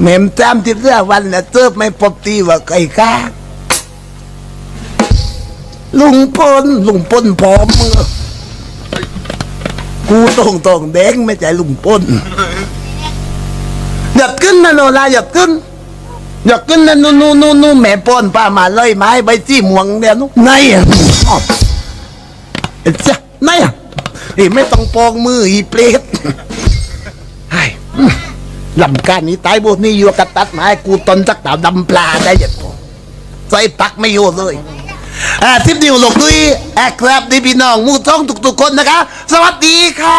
แม่มจำที่เรื่องวันนะเติบไม่พบตีว่าไก่ก้าลุงพลลุงพลพร้อมมือกูตรงตรงแดงไม่ใช่ลุงพลหยัดขึ้นนะโนราหยัดขึ้นหยัดขึ้นนะนู่นนู่นนู่นนู่นแม่ปอนป้ามาเลยไม้ใบจี้หมวงเดียนุ๊กไหนอะเอจ้ะไหนอะเอ้ยไม่ต้องปองมืออีเปรต ลำการนี้ตายบทนี้อยู่กับตัดไม้กูตนจักดาวดำปลาได้ยังพอใส่ปักไม่อยู่เลยอ่าทิปนิวหลกด้วยแอคครับดีพี่น้องมูท้องทุกๆคนนะคะ สวัสดีค่ะ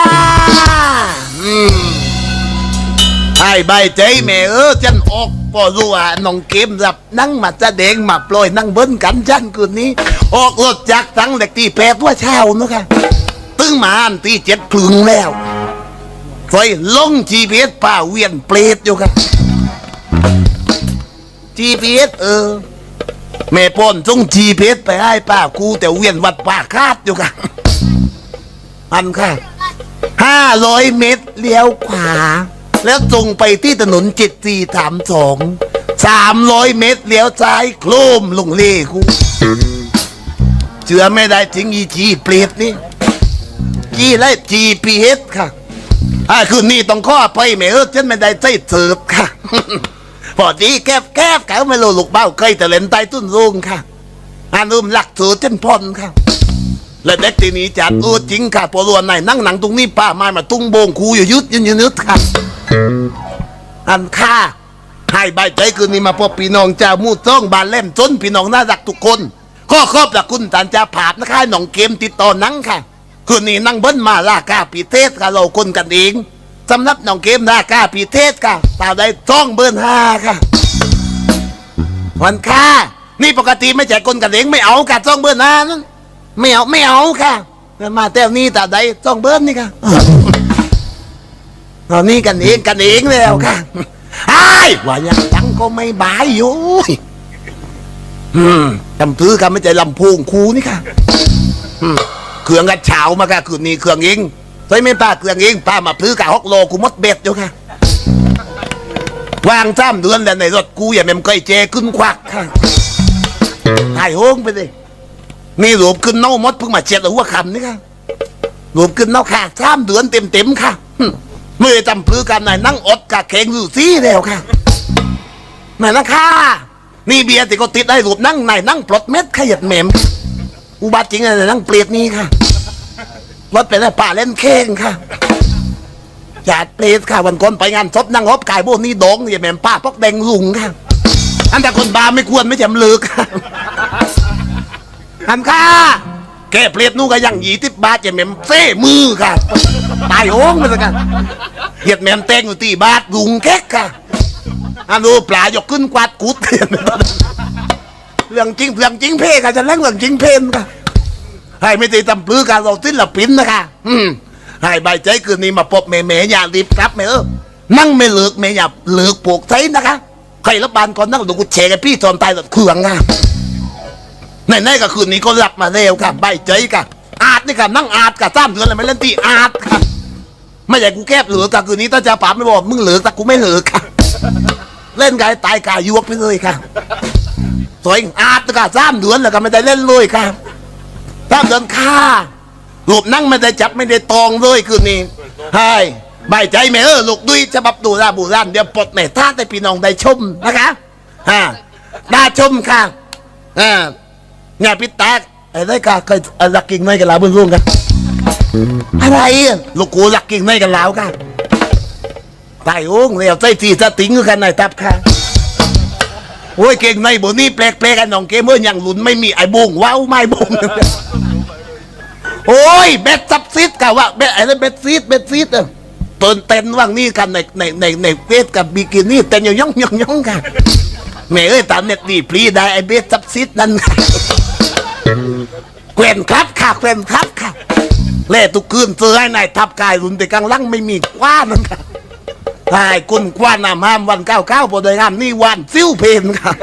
ไอ้ใบใจแม่เออจันออกพอรู้ว่าน้องเกมรับนั่งมาจะเด้งมาปล่อยนั่งเบิ้นกันจันคืนนี้ ออกรถจากทั้งเด็กที่แปดว่าเช้านะคะตึ้งมาอันตีเจ็ดครึ่งแล้ว ไฟลง GPS ป้าเวียนเปรตอยู่ครับ GPS เออ แม่ปนส่ง GPS ไปให้ป้ากูแต่เวียนวัดป่าคาดอยู่ครับอันค่ะห้าร้อยเมตรเลี้ยวขวา แล้วตรงไปที่ถนนเจ็ดสี่สามสองสามร้อยเมตรเลี้ยวซ้าย โครมลงเล่กูเชื่อไม่ได้จริงอีจีเปรตนี่จีและ GPS ค่ะ อ่าคืนนี้ต้องข้อไปแม่เออฉันไม่ได้ใจเสิร์ฟค่ะ พอดีแคบแคบเขาไม่รู้ลูกเบ้าเคยแต่เล่นใต้ตุ้นรุงค่ะอานุ่มหลักสูตรฉันพอนค่ะ และเด็กทีนี้จัดโอ้จริงค่ะพอรวนไหนนั่งหนังตรงนี้ป้าไม้มาตุ้งโบงคูอยู่ยุดยืนยืนยุดค่ะ อันค่าให้ใบใจคืนนี้มาพบพี่น้องเจ้ามู่ต้องบานเล่มจนพี่น้องน่ารักทุกคนข้อครอบจากคุณตันจาผาดนะคะหนองเกมติดต่อนังค่ะ คืนนี้นั่งเบิ้ลมาลากาปีเทศค่ะเราคนกันเองสำนับหนองเกมลากาปีเทศค่ะตาได้จ้องเบิ้ลห้าค่ะวันค่านี่ปกติไม่แจกคนกันเองไม่เอาค่ะจ้องเบิ้ลห้านั้นไม่เอาไม่เอาค่ะมาแต้วนี้ตาได้จ้องเบิ้ลนี่ค่ะตอนนี้กันเองกันเองแล้วค่ะไอ้ว่ายังตังก็ไม่บายอยู่อืมจำซื้อกันไม่ใจลำโพงคูนี่ค่ะอืม เครื่องกระเช้ามาค่ะคืนนี้เครื่องเองใช่ไหมป้าเครื่องเองป้ามาซื้อกะฮอกโลกูมดเบ็ดอยู่ค่ะวางจ้ำเดือนแล้วในรถกูอย่าแม่มเคยเจขึ้นควักค่ะถ่ายโฮงไปเลยนี่หลวมขึ้นเน่ามดเพิ่งมาเช็ดหัวคำนี่ค่ะรวมขึ้นเนาค่ะสามเดือนเต็มเต็มค่ะเมื่อจำพื้กันนายนั่งอดกะเข่งอยู่ซี่แล้วค่ะนายนะค่ะนี่เบียร์ติก็ติดได้รูปนั่งนายนั่งปลดเม็ดขยัดเม็ม อุบัติจริงนายนั่งเปลียดนี่ค่ะรถเป็นอะไรป่าเล่นเค้งค่ะจาดเปลียดค่ะวันก่อนไปงานศพนั่งฮบกายพวกนี้โดงอย่าแหม่ป้าพกแดงลุงค่ะอันแต่คนบาไม่ควรไม่จำเลือกค่ะอันค่ะแค่เปลียดนู่ก็ยังหยีติบบาทอย่าแม่เซ่มือค่ะตายโอ้งมาสักกันเหยียดแม่มแตงอยู่ตีบาทลุงแก๊กค่ะอันดูปลายกขึ้นกวาดกุดเรื่องจริงเรื่องจริงเพ่ค่ะจะเล่นเรื่องจริงเพนค่ะให้ไม่ตีตำปลือการเราติ้นละปิ้นนะคะอืมให้ใบใจคืนนี้มาพบแม่แม่อย่ารีบกลับแม่เออนั่งไม่เลิกแม่อย่าเลิกปลูกไซนะคะใครรับบานก่อนนั่งดูกูเชกันพี่ตอนตายหลดเครื่องงาในในก็คืนนี้ก็รับมาเร็วค่ะใบใจค่ะ อาดนี่ค่ะนั่งอาดค่ะสามเดือนเลยไม่เล่นตีอาดค่ะไม่ใช่กูแคบเหลือค่ะคืนนี้ถ้าจะปราบไม่บอกมึงเหลือแต่กูไม่เหลือค่ะ เล่นกายตายกายยวกไปเลยค่ะ สวยอาดค่ะสามเดือนแล้วก็ไม่ได้เล่นเลยค่ะตามเดินค่าลูกนั่งไม่ได้จับไม่ได้ตองเลยคืนนี้ให้ใบายใจแม่เออลูกดุยฉบับดูราบูรานเดี๋ยวปลดแม่ท่าได้พี่น้องได้ชมนะคะฮะได้ชมค่ะอ่าเนี่ยพี่ตากไอ้ได้ค่ะเคยเอาลักกิ่งในกันแล้วบุญรุ่งกันอะไรอะลูกกูลักกิ่งในกันแล้วค่ะตายโอ้งเรียวใจทีสติงกันหน่อยตับค่ะ โอ้ยเก่งในบนนี้แปลกๆกันน้องเกมเมอร์อย่างหลุนไม่มีไอ้บงว้าวไม่บงโอ้ยเบ็ดซับซิดกะว่าเบ็ดอะไรเบ็ดซีดเบ็ดซีดเออตินเต้นว่างนี่กันในในในในเฟสกับบิกินี่เต้นย่องย่องย่องค่ะแม่เอ้ยตามเน็ตดีพลีได้ไอ้เบ็ดซับซิดนั่นเกวนครับค่ะเกวนครับค่ะเล่ทุกคืนซื้อให้นายทับกายรุนแต่กลางลังไม่มีกว้านั่นค่ะ ใช่คุณกว้านน้ำห้ามวันเก้าเก้าพอได้ห้ามนี่วันซิ้วเพนครับ